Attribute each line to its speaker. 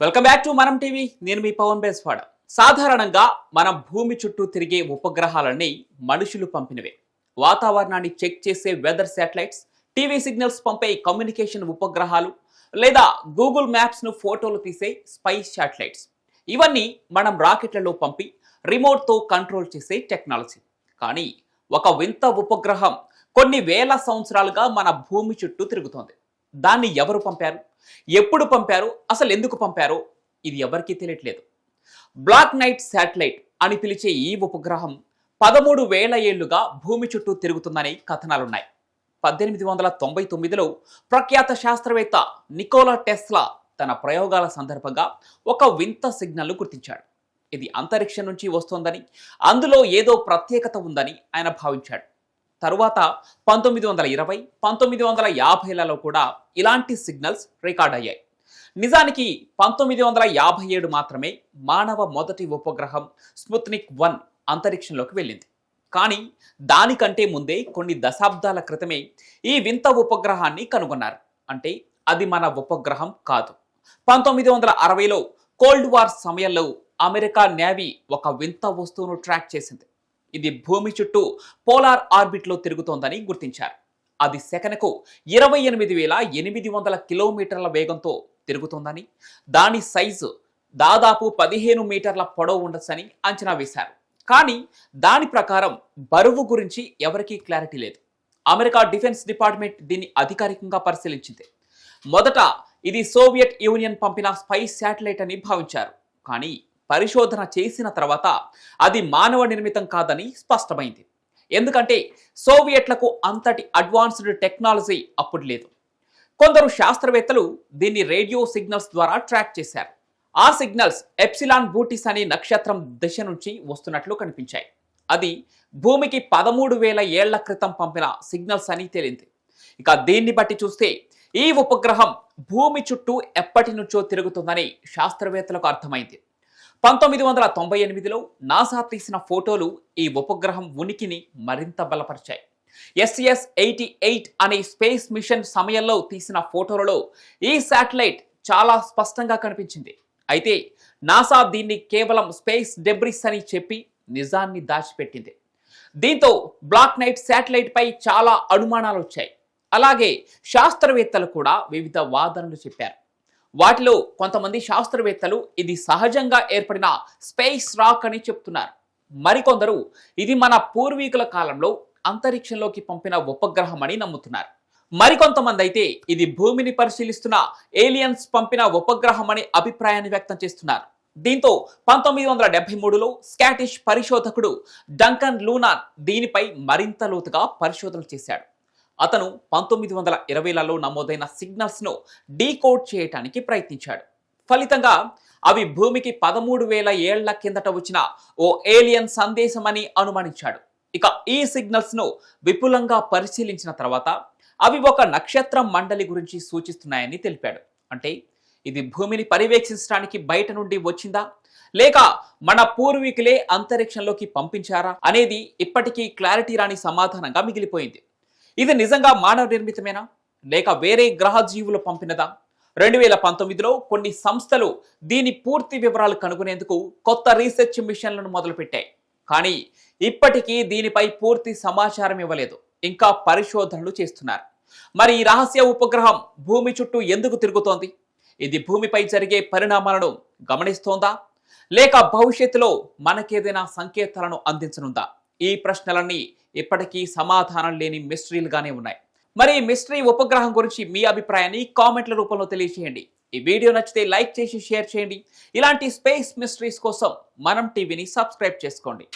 Speaker 1: Welcome back to Manam TV నేను మీ పవన్ బేస్వాడ. సాధారణంగా మన భూమి చుట్టూ తిరిగే ఉపగ్రహాలన్నీ మనుషులు పంపినవే. వాతావరణాన్ని చెక్ చేసే వెదర్ శాటిలైట్స్ టీవీ సిగ్నల్స్ పంపే కమ్యూనికేషన్ ఉపగ్రహాలు లేదా గూగుల్ మ్యాప్స్ను ఫోటోలు తీసే స్పైస్ శాటిలైట్స్ ఇవన్నీ మనం రాకెట్లలో పంపి రిమోట్తో కంట్రోల్ చేసే టెక్నాలజీ కానీ ఒక వింత ఉపగ్రహం కొన్ని వేల సంవత్సరాలుగా మన భూమి చుట్టూ తిరుగుతోంది. దాన్ని ఎవరు పంపారు? ఎప్పుడు పంపారు? అసలు ఎందుకు పంపారో? ఇది ఎవరికీ తెలియట్లేదు. బ్లాక్ నైట్ శాటిలైట్ అని పిలిచే ఈ ఉపగ్రహం పదమూడు వేల ఏళ్ళుగా భూమి చుట్టూ తిరుగుతుందని కథనాలున్నాయి. పద్దెనిమిది వందల తొంభై తొమ్మిదిలో ప్రఖ్యాత శాస్త్రవేత్త నికోలా టెస్లా తన ప్రయోగాల సందర్భంగా ఒక వింత సిగ్నల్ను గుర్తించాడు. ఇది అంతరిక్షం నుంచి వస్తోందని అందులో ఏదో ప్రత్యేకత ఉందని ఆయన భావించాడు. తరువాత పంతొమ్మిది వందల ఇరవై పంతొమ్మిది వందల యాభైలలో కూడా ఇలాంటి సిగ్నల్స్ రికార్డ్ అయ్యాయి. నిజానికి పంతొమ్మిది వందల యాభై ఏడు మాత్రమే మానవ మొదటి ఉపగ్రహం స్పుత్నిక్ వన్ అంతరిక్షంలోకి వెళ్ళింది. కానీ దానికంటే ముందే కొన్ని దశాబ్దాల క్రితమే ఈ వింత ఉపగ్రహాన్ని కనుగొన్నారు. అంటే అది మన ఉపగ్రహం కాదు. పంతొమ్మిది వందల అరవైలో కోల్డ్ వార్ సమయంలో అమెరికా నేవీ ఒక వింత వస్తువును ట్రాక్ చేసింది. ఇది భూమి చుట్టూ పోలార్ ఆర్బిట్లో తిరుగుతోందని గుర్తించారు. అది సెకనుకు ఇరవై ఎనిమిది వేల ఎనిమిది వందల కిలోమీటర్ల వేగంతో తిరుగుతోందని దాని సైజు దాదాపు పదిహేను మీటర్ల పొడవు ఉండొచ్చని అంచనా వేశారు. కానీ దాని ప్రకారం బరువు గురించి ఎవరికీ క్లారిటీ లేదు. అమెరికా డిఫెన్స్ డిపార్ట్మెంట్ దీన్ని అధికారికంగా పరిశీలించింది. మొదట ఇది సోవియట్ యూనియన్ పంపిన స్పైస్ శాటిలైట్ అని భావించారు. కానీ పరిశోధన చేసిన తర్వాత అది మానవ నిర్మితం కాదని స్పష్టమైంది. ఎందుకంటే సోవియట్లకు అంతటి అడ్వాన్స్డ్ టెక్నాలజీ అప్పుడు లేదు. కొందరు శాస్త్రవేత్తలు దీన్ని రేడియో సిగ్నల్స్ ద్వారా ట్రాక్ చేశారు. ఆ సిగ్నల్స్ ఎప్సిలాన్ బూటిస్ అనే నక్షత్రం దిశ నుంచి వస్తున్నట్లు కనిపించాయి. అది భూమికి పదమూడు వేల ఏళ్ళ క్రితం పంపిన సిగ్నల్స్ అని తేలింది. ఇక దీన్ని బట్టి చూస్తే ఈ ఉపగ్రహం భూమి చుట్టూ ఎప్పటి నుంచో తిరుగుతుందని శాస్త్రవేత్తలకు అర్థమైంది. పంతొమ్మిది వందల తొంభై ఎనిమిదిలో నాసా తీసిన ఫోటోలు ఈ ఉపగ్రహం ఉనికిని మరింత బలపరిచాయి. ఎస్సిఎస్ ఎయిటీ ఎయిట్ అనే స్పేస్ మిషన్ సమయంలో తీసిన ఫోటోలలో ఈ శాటిలైట్ చాలా స్పష్టంగా కనిపించింది. అయితే నాసా దీన్ని కేవలం స్పేస్ డెబ్రిస్ అని చెప్పి నిజాన్ని దాచిపెట్టింది. దీంతో బ్లాక్ నైట్ శాటిలైట్ పై చాలా అనుమానాలు వచ్చాయి. అలాగే శాస్త్రవేత్తలు కూడా వివిధ వాదనలు చెప్పారు. వాటిలో కొంతమంది శాస్త్రవేత్తలు ఇది సహజంగా ఏర్పడిన స్పేస్ రాక్ అని చెప్తున్నారు. మరికొందరు ఇది మన పూర్వీకుల కాలంలో అంతరిక్షంలోకి పంపిన ఉపగ్రహం అని నమ్ముతున్నారు. మరికొంతమంది అయితే ఇది భూమిని పరిశీలిస్తున్న ఏలియన్స్ పంపిన ఉపగ్రహం అని అభిప్రాయాన్ని వ్యక్తం చేస్తున్నారు. దీంతో పంతొమ్మిది వందల డెబ్బై మూడులో స్కాటిష్ పరిశోధకుడు డంకన్ లూనాన్ దీనిపై మరింత లోతుగా పరిశోధనలు చేశాడు. అతను పంతొమ్మిది వందల ఇరవైలలో నమోదైన సిగ్నల్స్ను డీకోడ్ చేయటానికి ప్రయత్నించాడు. ఫలితంగా అవి భూమికి పదమూడు వేల ఏళ్ళ కిందట వచ్చిన ఓ ఏలియన్ సందేశమని అనుమానించాడు. ఇక ఈ సిగ్నల్స్ను విపులంగా పరిశీలించిన తర్వాత అవి ఒక నక్షత్ర మండలి గురించి సూచిస్తున్నాయని తెలిపాడు. అంటే ఇది భూమిని పర్యవేక్షించడానికి బయట నుండి వచ్చిందా? లేక మన పూర్వీకులే అంతరిక్షంలోకి పంపించారా? అనేది ఇప్పటికీ క్లారిటీ రాని సమాధానంగా మిగిలిపోయింది. ఇది నిజంగా మానవ నిర్మితమేనా? లేక వేరే గ్రహ జీవులు పంపినదా? రెండు వేల పంతొమ్మిదిలో కొన్ని సంస్థలు దీని పూర్తి వివరాలు కనుగొనేందుకు కొత్త రీసెర్చ్ మిషన్లను మొదలుపెట్టాయి. కానీ ఇప్పటికీ దీనిపై పూర్తి సమాచారం ఇవ్వలేదు. ఇంకా పరిశోధనలు చేస్తున్నారు. మరి ఈ రహస్య ఉపగ్రహం భూమి చుట్టూ ఎందుకు తిరుగుతోంది? ఇది భూమిపై జరిగే పరిణామాలను గమనిస్తోందా? లేక భవిష్యత్తులో మనకేదైనా సంకేతాలను అందించనుందా? ఈ ప్రశ్నలన్నీ ఇప్పటికీ సమాధానం లేని మిస్టరీలుగానే ఉన్నాయి. మరి మిస్టరీ ఉపగ్రహం గురించి మీ అభిప్రాయాన్ని కామెంట్ల రూపంలో తెలియజేయండి ఈ వీడియో నచ్చితే లైక్ చేసి షేర్ చేయండి. ఇలాంటి స్పేస్ మిస్టరీస్ కోసం మనం టీవీని సబ్స్క్రైబ్ చేసుకోండి.